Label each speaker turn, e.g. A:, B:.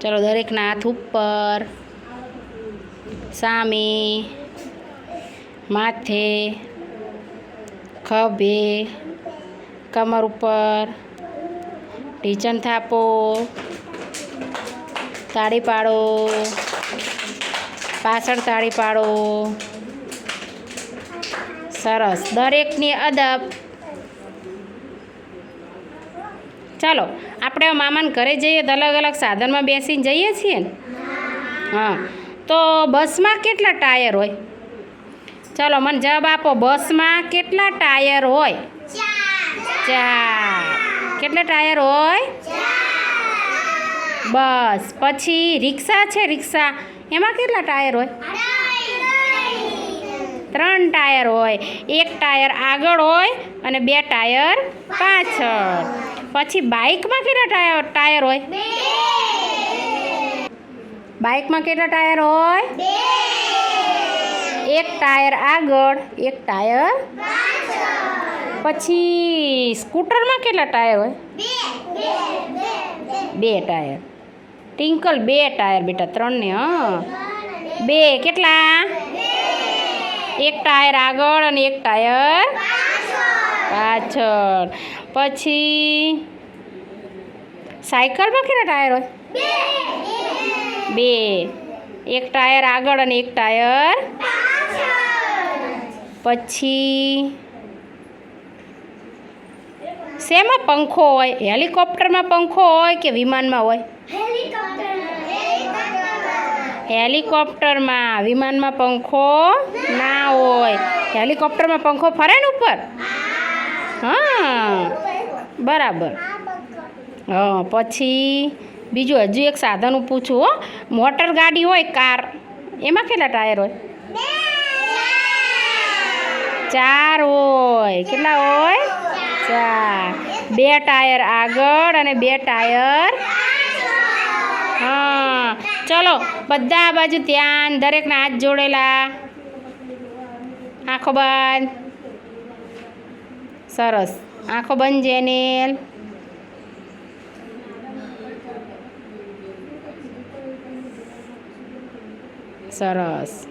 A: ચલો, દરેકના હાથ ઉપર. સામે. માથે. ખભે. કમર ઉપર. ઢીચણ થાપો. તાળી પાડો. પાછળ તાળી પાડો. સરસ. દરેકની અદબ. ચાલો, આપણે મામાને ઘરે જઈએ તો અલગ અલગ સાધનમાં બેસીને જઈએ છીએ ને? હા, તો બસમાં કેટલા ટાયર હોય? ચાલો, મને જવાબ આપો, બસમાં કેટલા ટાયર હોય? ચાર. કેટલા ટાયર હોય? બસ, પછી રિક્ષા છે, રિક્ષા. એમાં કેટલા ટાયર હોય? ત્રણ ટાયર હોય. એક ટાયર આગળ હોય અને બે ટાયર પાછળ. પછી બાઇકમાં કેટલા ટાયર ટાયર હોય? બાઇકમાં કેટલા ટાયર હોય? એક ટાયર આગળ એક ટાયર પછી સ્કૂટરમાં કેટલા ટાયર હોય? બે ટાયર. ટિંકલ બે ટાયર બેટા ત્રણ ને હા બે કેટલા? એક ટાયર આગળ અને એક ટાયર પાછળ. પછી સાયકલમાં કેટલા ટાયર હોય? બે. એક ટાયર આગળ અને એક ટાયર પછી શેમાં પંખો હોય? હેલિકોપ્ટરમાં પંખો હોય કે વિમાનમાં હોય? હેલિકોપ્ટરમાં. વિમાનમાં પંખો ના હોય. હેલિકોપ્ટરમાં પંખો ફરે ને ઉપર? હા. બરાબર. હા, પછી બીજું હજુ એક સાધન હું પૂછું હો. મોટર ગાડી હોય, કાર? એમાં કેટલા ટાયર હોય? ચાર હોય. કેટલા હોય? ચાર. બે ટાયર આગળ અને બે ટાયર હા. ચલો, બધા બાજુ ધ્યાન. દરેકના હાથ જોડેલા. આંખો બંધ. સરસ. આંખો બંધ જેનેલ. સરસ.